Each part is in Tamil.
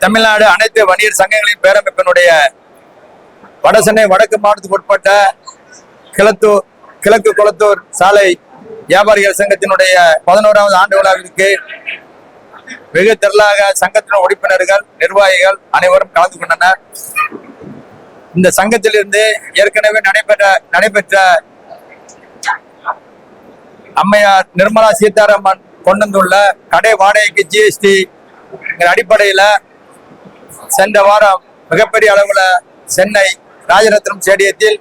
தமிழ்நாடு அனைத்து வணிகர் சங்கங்களின் பேரமைப்பினுடைய வடசென்னை வடக்கு மாவட்டத்துக்கு உட்பட்ட கிழத்தூர் கிழக்கு குளத்தூர் சாலை வியாபாரிகள் சங்கத்தினுடைய பதினோராவது ஆண்டு விழாவிற்கு வெகு திரளாக சங்கத்தின் உறுப்பினர்கள் நிர்வாகிகள் அனைவரும் கலந்து கொண்டனர். இந்த சங்கத்திலிருந்து ஏற்கனவே நடைபெற்ற நடைபெற்ற அம்மையார் நிர்மலா சீதாராமன் கொண்டு வந்துள்ள கடை வாடகைக்கு ஜிஎஸ்டி அடிப்படையில சென்ற வாரம் மிகப்பெரிய அளவுல சென்னை ராஜரத்னம் ஸ்டேடியத்தில்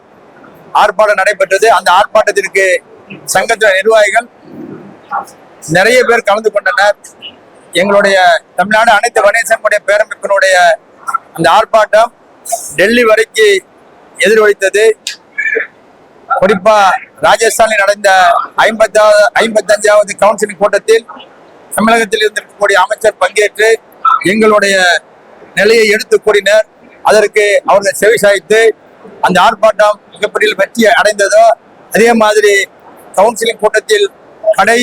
ஆர்ப்பாட்டம் நடைபெற்றது. அந்த ஆர்ப்பாட்டத்திற்கு சங்கத்தின் நிர்வாகிகள் நிறைய பேர் கலந்து கொண்டனர். எங்களுடைய தமிழ்நாடு அனைத்து வணேசனுடைய பேரமைப்பினுடைய அந்த ஆர்ப்பாட்டம் டெல்லி வரைக்கு எதிரொலித்தது. குறிப்பா ராஜஸ்தானில் நடந்த ஐம்பத்தாவது ஐம்பத்தஞ்சாவது கவுன்சிலிங் கூட்டத்தில் தமிழகத்தில் இருந்திருக்கக்கூடிய அமைச்சர் பங்கேற்று எங்களுடைய நிலையை எடுத்து கூறினர். அதற்கு அவர்கள் செவிசாய்த்து அந்த ஆர்ப்பாட்டம் மிகப்பெரிய வெற்றி அடைந்ததோ அதே மாதிரி கவுன்சிலிங் கூட்டத்தில் கடை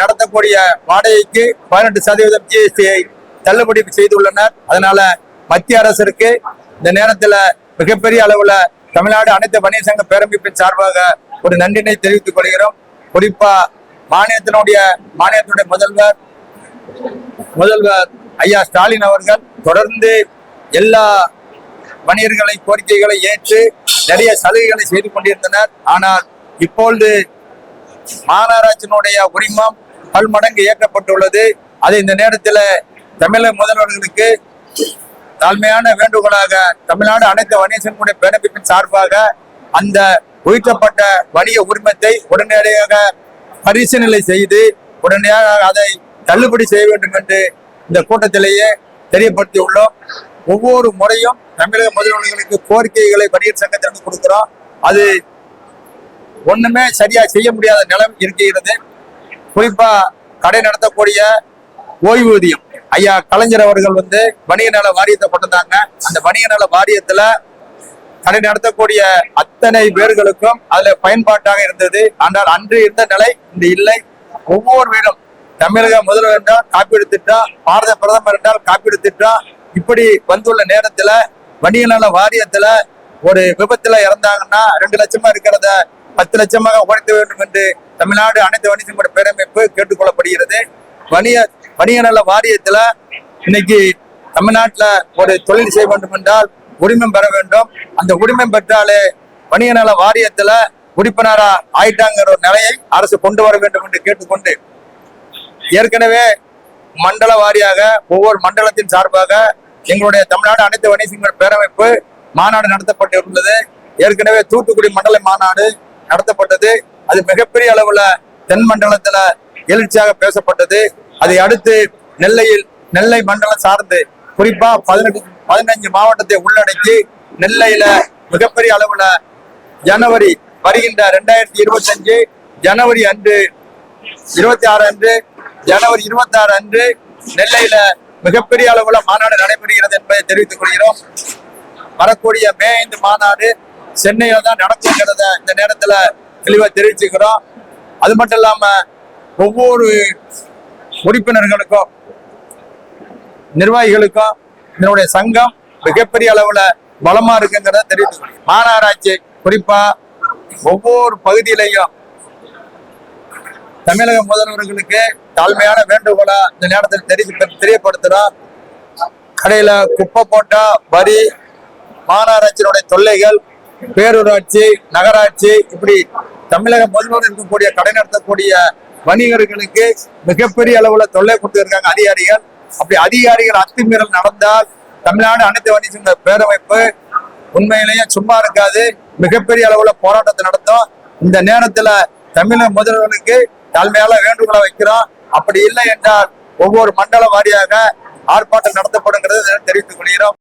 நடத்தக்கூடிய வாடகைக்கு பதினெட்டு சதவீதம் ஜிஎஸ்டியை தள்ளுபடி செய்துள்ளனர். அதனால மத்திய அரசிற்கு இந்த நேரத்தில் மிகப்பெரிய அளவில் தமிழ்நாடு அனைத்து வணிக சங்க பேரமைப்பின் சார்பாக ஒரு நன்றினை தெரிவித்துக் கொள்கிறோம். குறிப்பா மாநிலத்தினுடைய மாநிலத்தினுடைய முதல்வர் முதல்வர் ஐயா ஸ்டாலின் அவர்கள் தொடர்ந்து எல்லா வணிகர்களை கோரிக்கைகளை ஏற்று நிறைய சலுகைகளை செய்து கொண்டிருந்தனர். ஆனால் இப்பொழுது மாநகராட்சியினுடைய உரிமம் பல்மடங்கு இயக்கப்பட்டுள்ளது அது இந்த நேரத்தில் தமிழக முதல்வர்களுக்கு தாழ்மையான வேண்டுகோளாக தமிழ்நாடு அனைத்து வணிகர்களுடைய பேரமைப்பின் சார்பாக அந்த உயிர்த்தப்பட்ட வணிக உரிமத்தை உடனடியாக பரிசீலனை செய்து உடனடியாக அதை தள்ளுபடி செய்ய வேண்டும் என்று இந்த கூட்டத்திலேயே தெரியப்படுத்தி உள்ளோம் ஒவ்வொரு முறையும் தமிழக முதல்வர்களுக்கு கோரிக்கைகளை வணிகர் சங்கத்திற்கு கொடுக்கிறோம். அது ஒண்ணுமே சரியா செய்ய முடியாத நிலம் இருக்கிறது. குறிப்பா கடை நடத்தக்கூடிய ஓய்வூதியம். ஐயா கலைஞர் அவர்கள் வந்து வணிக நல வாரியத்தை கொண்டிருந்தாங்க. அந்த வணிக நல வாரியத்துல கடை நடத்தக்கூடிய அத்தனை பேர்களுக்கும் அதுல பயன்பாட்டாக இருந்தது. ஆனால் அன்று இருந்த நிலை இன்று இல்லை. ஒவ்வொரு வீடும் தமிழக முதல்வர் என்றால் காப்பீடு திட்டம் பாரத பிரதமர் என்றால் காப்பீடு திட்டம் இப்படி வந்துள்ள நேரத்துல வணிக நல வாரியத்துல ஒரு விபத்துல இறந்தாங்கன்னா ரெண்டு லட்சமா இருக்கிறத பத்து லட்சமாக உயர்த்த வேண்டும் என்று தமிழ்நாடு அனைத்து வணிக பேரமைப்பு கேட்டுக்கொள்ளப்படுகிறது. வணிக வணிக நல வாரியத்துல இன்னைக்கு தமிழ்நாட்டுல ஒரு தொழில் செய்ய வேண்டும் என்றால் உரிமம் பெற வேண்டும். அந்த உரிமம் பெற்றாலே வணிக நல வாரியத்துல உறுப்பினரா ஆயிட்டாங்கிற ஒரு நிலையை அரசு கொண்டு வர வேண்டும் என்று கேட்டுக்கொண்டு ஏற்கனவே மண்டல வாரியாக ஒவ்வொரு மண்டலத்தின் சார்பாக எங்களுடைய தமிழ்நாடு அனைத்து வணிக பேரமைப்பு மாநாடு நடத்தப்பட்டிருந்தது. ஏற்கனவே தூத்துக்குடி மண்டல மாநாடு நடத்தப்பட்டது. அது மிகப்பெரிய அளவுல தென் மண்டலத்துல எழுச்சியாக பேசப்பட்டது. அதை அடுத்து நெல்லையில் நெல்லை மண்டலம் சார்ந்து குறிப்பா பதினெட்டு பதினஞ்சு மாவட்டத்தை உள்ளடக்கி நெல்லையில மிகப்பெரிய அளவுல ஜனவரி வருகின்ற ரெண்டாயிரத்தி இருபத்தி அஞ்சு ஜனவரி அன்று இருபத்தி ஆறு அன்று ஜனவரி இருபத்தி ஆறு அன்று நெல்லையில மிகப்பெரிய அளவுல மாநாடு நடைபெறுகிறது என்பதை தெரிவித்துக் கொள்கிறோம். வரக்கூடிய மே ஐந்து மாநாடு சென்னையில தான் நடக்குங்கிறத இந்த நேரத்துல தெளிவா தெரிவிச்சுக்கிறோம். அது மட்டும் இல்லாம ஒவ்வொரு உறுப்பினர்களுக்கும் நிர்வாகிகளுக்கும் இதனுடைய சங்கம் மிகப்பெரிய அளவுல பலமா இருக்குங்கிறத தெரிவித்துக் கொள்கிறோம். மாநகராட்சி குறிப்பா ஒவ்வொரு பகுதியிலையும் தமிழக முதல்வர்களுக்கு தாழ்மையான வேண்டுகோளா இந்த நேரத்தில் தெரிவி தெரியப்படுத்துறோம். கடையில குப்பை போட்டா வரி மாநகராட்சியினுடைய தொல்லைகள் பேரூராட்சி நகராட்சி இப்படி தமிழக முதல்வர் இருக்கக்கூடிய கடை நடத்தக்கூடிய வணிகர்களுக்கு மிகப்பெரிய அளவுல தொல்லை கொடுத்திருக்காங்க அதிகாரிகள். அப்படி அதிகாரிகள் அத்துமீறல் நடந்தால் தமிழ்நாடு அனைத்து வணிக பேரமைப்பு உண்மையிலேயே சும்மா இருக்காது. மிகப்பெரிய அளவுல போராட்டத்தை நடத்தும். இந்த நேரத்துல தமிழக முதல்வர்களுக்கு தாழ்மையால வேண்டுகோளை வைக்கிறோம். அப்படி இல்லை என்றால் ஒவ்வொரு மண்டல வாரியாக ஆர்ப்பாட்டம் நடத்தப்படுங்கிறது தெரிவித்துக் கொள்கிறோம்.